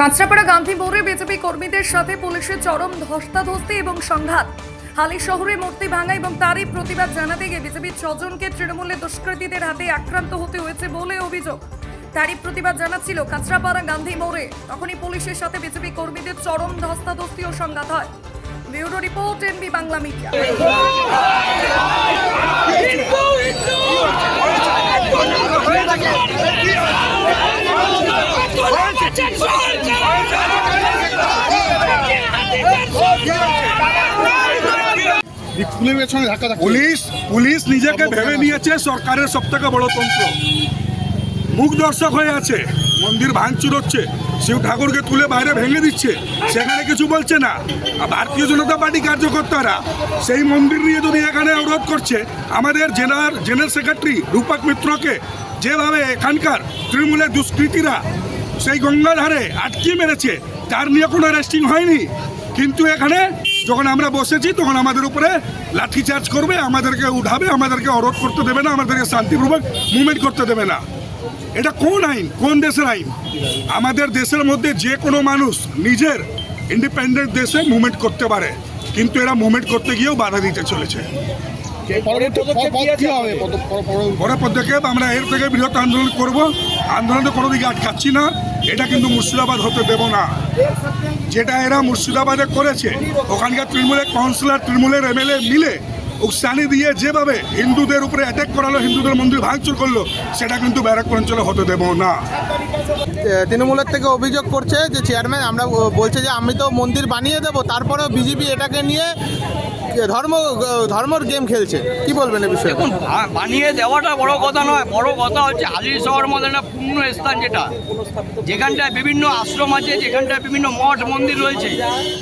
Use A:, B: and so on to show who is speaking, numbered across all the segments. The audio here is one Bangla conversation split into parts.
A: কাঁচরাপাড়া গান্ধী মোড়ে বিজেপি কর্মীদের সাথে পুলিশের চরম ধস্তাধস্তি এবং সংঘাত। হালি শহরে মূর্তি ভাঙা এবং তারই প্রতিবাদ জানাতে গিয়ে বিজেপির ছজনকে তৃণমূলের দুষ্কৃতীদের হাতে আক্রান্ত হতে হয়েছে বলে অভিযোগ। তারই প্রতিবাদ জানাচ্ছিল কাঁচরাপাড়া গান্ধী মোড়ে। তখনই পুলিশের সাথে বিজেপি কর্মীদের চরম ধস্তাধস্তি ও সংঘাত হয়। Bureau report NB Bangla media.
B: পুলিশের সঙ্গে
C: পুলিশ পুলিশ নিজেকে ভেবে নিয়েছে সরকারের সব থেকে বড় তন্ত্র। মুখ দর্শক হয়ে আছে মন্দির ভাঙচুর হচ্ছে শিব ঠাকুরকে তুলে বাইরে ভেঙে দিচ্ছে সেখানে কিছু বলছে না। আর ভারতীয় জনতা পার্টি কার্যকর্তারা সেই মন্দির নিয়ে যদি এখানে অবরোধ করছে আমাদের জেনার জেনারেল সেক্রেটারি রূপক মিত্রকে যেভাবে এখানকার তৃণমূলের দুষ্কৃতীরা সেই গঙ্গাধারে আটকে মেরেছে তার নিয়ে কোনো রেস্টিং হয়নি। কিন্তু এখানে যখন আমরা বসেছি, তখন আমাদের উপরে লাঠিচার্জ করবে, আমাদেরকে উঠাবে, আমাদেরকে অরোধ করতে দেবে না, আমাদেরকে শান্তিপূর্বক মুভমেন্ট করতে দেবে না। এটা কোন আইন? কোন দেশের আইন? আমাদের দেশের মধ্যে যে কোনো মানুষ নিজের ইন্ডিপেন্ডেন্ট দেশে মুভমেন্ট করতে পারে, কিন্তু এরা মুভমেন্ট করতে গিয়েও বাধা দিতে চলেছে। বড় পদক্ষেপ আমরা এর থেকে বৃহৎ আন্দোলন করব। আন্দোলনে কোনো দিকে আটকাচ্ছি না। এটা কিন্তু মুর্শিদাবাদ হতে দেব না। যেটা এরা মুর্শিদাবাদে করেছে ওখানকার তৃণমূলের কাউন্সিলর তৃণমূলের এমএলএ মিলে উস্তানি দিয়ে যেভাবে হিন্দুদের উপরে অ্যাটাক করালো হিন্দুদের মন্দির ভাঙচুর করল সেটা কিন্তু ব্যারাকপুর অঞ্চলে হতে দেব না।
D: তৃণমূলের থেকে অভিযোগ করছে যে চেয়ারম্যান আমরা বলছে যে আমি তো মন্দির বানিয়ে দেবো তারপরেও বিজেপি এটাকে নিয়ে ধর্ম, ধর্মর গেম খেলছে। কি বলবেন এ বিষয়ে?
E: দেখুন বানিয়ে দেওয়াটা বড় কথা নয়, বড় কথা হচ্ছে হালি শহরের মধ্যে একটা পূর্ণ স্থান যেটা। যেখানটায় বিভিন্ন আশ্রম আছে, যেখানটায় বিভিন্ন মঠ, মন্দির রয়েছে।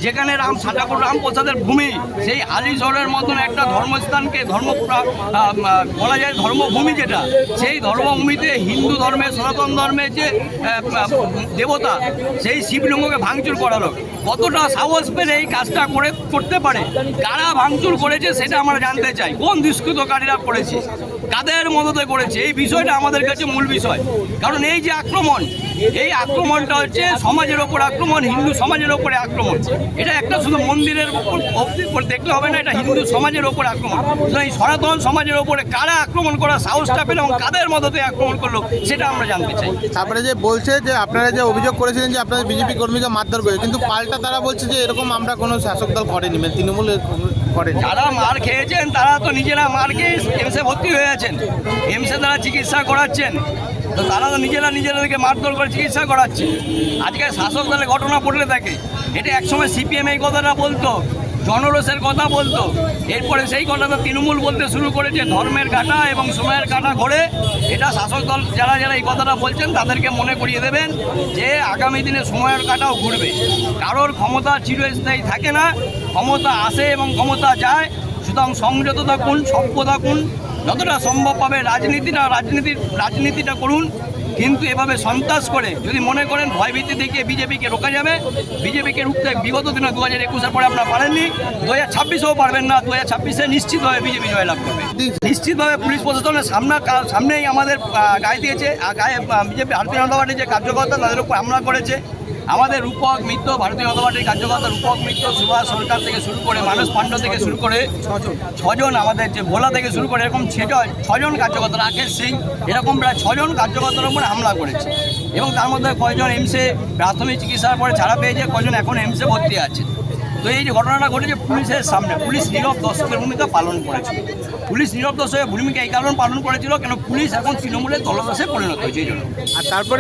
E: যেখানে রাম ঠাকুর রামপ্রসাদের ভূমি, সেই হালি শহরের মতন একটা ধর্মস্থানকে ধর্ম বলা যায় ধর্মভূমি যেটা। সেই ধর্মভূমিতে হিন্দু ধর্মের সনাতন ধর্মের যে দেবতা, সেই শিবলিঙ্গকে ভাঙচুর করালো। কতটা সাহস পেলে এই কাজটা করে, করতে পারে? কারা ভাঙচুর করেছে সেটা আমরা জানতে চাই। কোন দুষ্কৃতকারীরা করেছে? কাদের মদতে করেছে? এই বিষয়টা আমাদের কাছে মূল বিষয়। কারণ এই যে আক্রমণ, এই আক্রমণটা হচ্ছে সমাজের ওপর আক্রমণ, হিন্দু সমাজের ওপরে আক্রমণ। এটা একটা শুধু মন্দিরের ওপর করে দেখলে হবে না, এটা হিন্দু সমাজের ওপর আক্রমণ। এই সনাতন সমাজের ওপরে কারা আক্রমণ করার সাহসটা পেল এবং কাদের মদতে আক্রমণ করল, সেটা আমরা জানতে চাই।
D: তারপরে যে বলছে যে আপনারা যে অভিযোগ করেছিলেন যে আপনাদের বিজেপি কর্মীকে মারধর করে, কিন্তু পাল্টা তারা বলছে যে এরকম আমরা কোনো শাসক দল করেনি মানে তৃণমূল করেনি
E: যারা মার খেয়েছেন, তারা তো নিজেরা মার খেয়ে এমসে ভর্তি হয়ে আছেন এমসে তারা চিকিৎসা করাচ্ছেন। তো তারা তো নিজেরা নিজেদেরকে মারধর করে চিকিৎসা করাচ্ছে। আজকে শাসক দলের ঘটনা পড়লে থাকে এটা একসময় সিপিএম কথাটা বলতো। জনরসের কথা বলতো। এরপরে সেই কথাটা তৃণমূল বলতে শুরু করেছে, ধর্মের কাটা এবং সময়ের কাটা ঘরে। এটা শাসক দল যারা যারা এই কথাটা বলছেন, তাদেরকে মনে করিয়ে দেবেন যে আগামী দিনে সময়ের কাটাও ঘুরবে। কারোর ক্ষমতা চিরস্থায়ী থাকে না, ক্ষমতা আসে এবং ক্ষমতা যায়। সুতরাং সংযত থাকুন, সভ্য থাকুন, যতটা সম্ভব পাবে রাজনীতিটা, রাজনীতির, রাজনীতিটা করুন। কিন্তু এভাবে সন্ত্রাস করে, যদি মনে করেন ভয়ভীতি থেকে বিজেপিকে রোকা যাবে, বিজেপিকে রুখতে বিগত দিনে দু হাজার একুশের পরে আপনারা পারেননি, দু হাজার ছাব্বিশেও পারবেন না, দু হাজার ছাব্বিশে নিশ্চিতভাবে বিজেপি জয়লাভ করবে। নিশ্চিতভাবে পুলিশ প্রশাসনের সামনে সামনেই আমাদের গায়ে দিয়েছে গায়ে বিজেপি ভারতীয় জনতা পার্টির যে কার্যকর্তা, তাদের উপর হামলা করেছে আমাদের রূপক মিত্র, ভারতীয় জনতা পার্টির কার্যকর্তা রূপক মিত্র, সুভাষ সরকার থেকে শুরু করে মানুষ পাণ্ড থেকে শুরু করে ছজন আমাদের যে ভোলা থেকে শুরু করে এরকম ছজন ছজন কার্যকর্তা, রাকেশ সিং, এরকম প্রায় ছজন কার্যকর্তার উপরে হামলা করেছে। এবং তার মধ্যে কয়জন এমসে প্রাথমিক চিকিৎসার পরে ছাড়া পেয়েছে, কয়জন এখন এমসে ভর্তি আছে। তো এই যে ঘটনাটা ঘটেছে পুলিশের সামনে, পুলিশ নীরব দর্শকের ভূমিকা পালন করেছিল। পুলিশ নীরব দর্শকের ভূমিকা এই কারণ পালন করেছিল কেন পুলিশ এখন তৃণমূলের দলদাসে পরিণত হয়েছে এই জন্য।
D: আর তারপরে